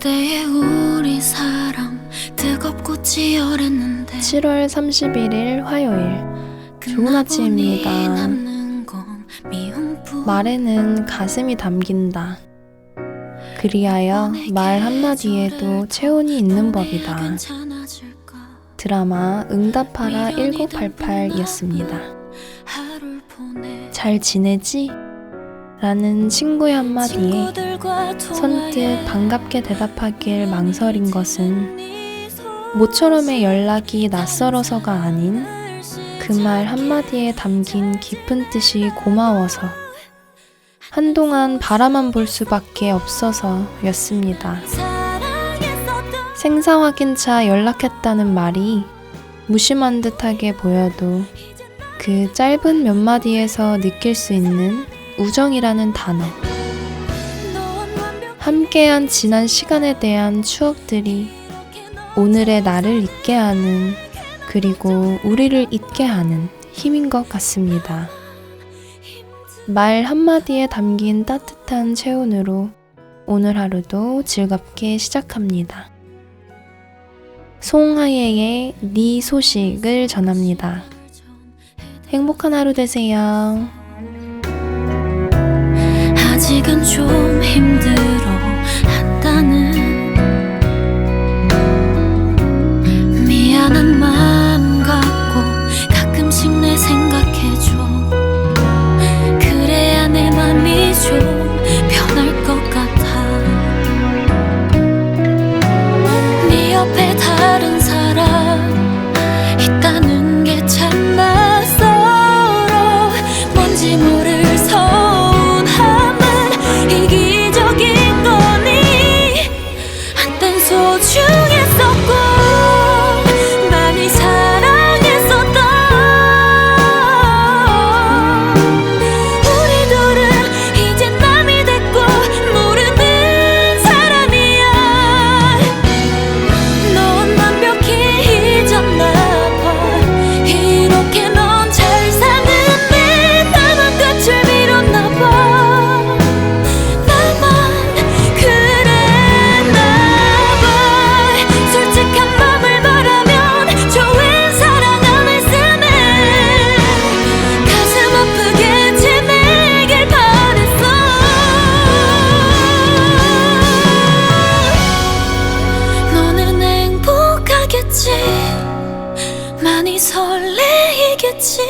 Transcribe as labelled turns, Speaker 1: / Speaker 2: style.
Speaker 1: 그때의 우리 사랑 뜨겁고 치열했는데
Speaker 2: 7월 31일 화요일 좋은 아침입니다. 말에는 가슴이 담긴다. 그리하여 말 한마디에도 체온이 있는 법이다. 드라마 응답하라 1988이었습니다.
Speaker 1: 하루를 보내
Speaker 2: 잘 지내지? 라는 친구의 한마디에 선뜻 반갑게 대답하길 망설인 것은
Speaker 1: 네
Speaker 2: 모처럼의 연락이 낯설어서가 아닌 그 말 한마디에 담긴 깊은 뜻이 고마워서 한동안 바라만 볼 수밖에 없어서였습니다. 생사 확인차 연락했다는 말이 무심한 듯하게 보여도 그 짧은 몇 마디에서 느낄 수 있는 우정이라는 단어. 함께한 지난 시간에 대한 추억들이 오늘의 나를 잊게 하는 그리고 우리를 잊게 하는 힘인 것 같습니다. 말 한마디에 담긴 따뜻한 체온으로 오늘 하루도 즐겁게 시작합니다. 송하예의 네 소식을 전합니다. 행복한 하루 되세요.
Speaker 1: 아직은 좀 힘들어 설레이겠지